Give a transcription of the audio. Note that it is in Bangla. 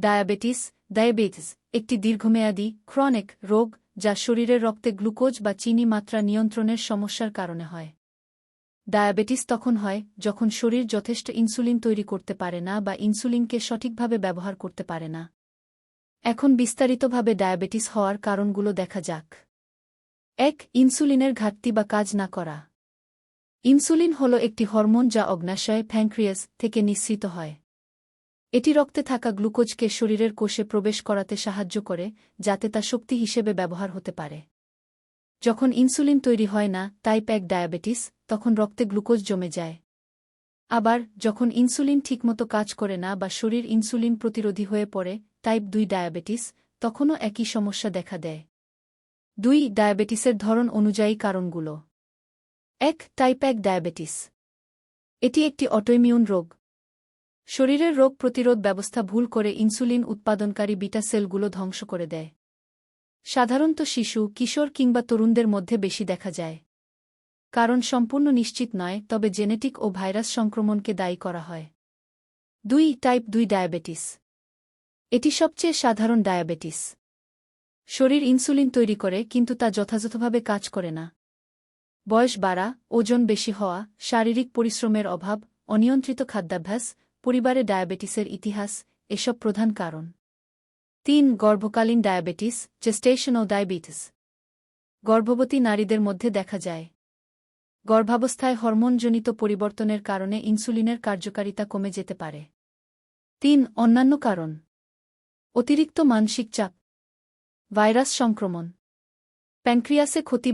ডায়াবেটিস ডায়াবেটিস, একটি দীর্ঘমেয়াদী ক্রনিক রোগ যা শরীরের রক্তে গ্লুকোজ বা চিনি মাত্রা নিয়ন্ত্রণের সমস্যার কারণে হয়। ডায়াবেটিস তখন হয় যখন শরীর যথেষ্ট ইনসুলিন তৈরি করতে পারে না বা ইনসুলিনকে সঠিকভাবে ব্যবহার করতে পারে না। এখন বিস্তারিতভাবে ডায়াবেটিস হওয়ার কারণগুলো দেখা যাক। এক, ইনসুলিনের ঘাটতি বা কাজ না করা। ইনসুলিন হল একটি হরমোন যা অগ্নাশয় প্যাঙ্ক্রিয়াস থেকে নিঃসৃত হয়। এটি রক্তে থাকা গ্লুকোজকে শরীরের কোষে প্রবেশ করাতে সাহায্য করে, যাতে তা শক্তি হিসেবে ব্যবহার হতে পারে। যখন ইনসুলিন তৈরি হয় না, টাইপ এক ডায়াবেটিস, তখন রক্তে গ্লুকোজ জমে যায়। আবার, যখন ইনসুলিন ঠিকমতো কাজ করে না বা শরীর ইনসুলিন প্রতিরোধী হয়ে পড়ে, টাইপ দুই ডায়াবেটিস, তখনও একই সমস্যা দেখা দেয়। দুই ডায়াবেটিসের ধরন অনুযায়ী কারণগুলো। এক, টাইপ এক ডায়াবেটিস। এটি একটি অটোইমিউন রোগ। শরীরের রোগ প্রতিরোধ ব্যবস্থা ভুল করে ইনসুলিন উৎপাদনকারী বিটা সেলগুলো ধ্বংস করে দেয়। সাধারণত শিশু, কিশোর কিংবা তরুণদের মধ্যে বেশি দেখা যায়। কারণ সম্পূর্ণ নিশ্চিত নয়, তবে জেনেটিক ও ভাইরাস সংক্রমণকে দায়ী করা হয়। দুই, টাইপ দুই ডায়াবেটিস। এটি সবচেয়ে সাধারণ ডায়াবেটিস। শরীর ইনসুলিন তৈরি করে, কিন্তু তা যথাযথভাবে কাজ করে না। বয়স বাড়া, ওজন বেশি হওয়া, শারীরিক পরিশ্রমের অভাব, অনিয়ন্ত্রিত খাদ্যাভ্যাস পরিবারে ডায়াবেটিসের ইতিহাস এসব প্রধান কারণ। তিন, গর্ভকালীন ডায়াবেটিস জেস্টেশন ও ডায়াবেটিস গর্ভবতী নারীদের মধ্যে দেখা যায়। গর্ভাবস্থায় হরমোনজনিত পরিবর্তনের কারণে ইনসুলিনের কার্যকারিতা কমে যেতে পারে। তিন, অন্যান্য কারণ। অতিরিক্ত মানসিক চাপ। ভাইরাস সংক্রমণ। প্যানক্রিয়াসে ক্ষতি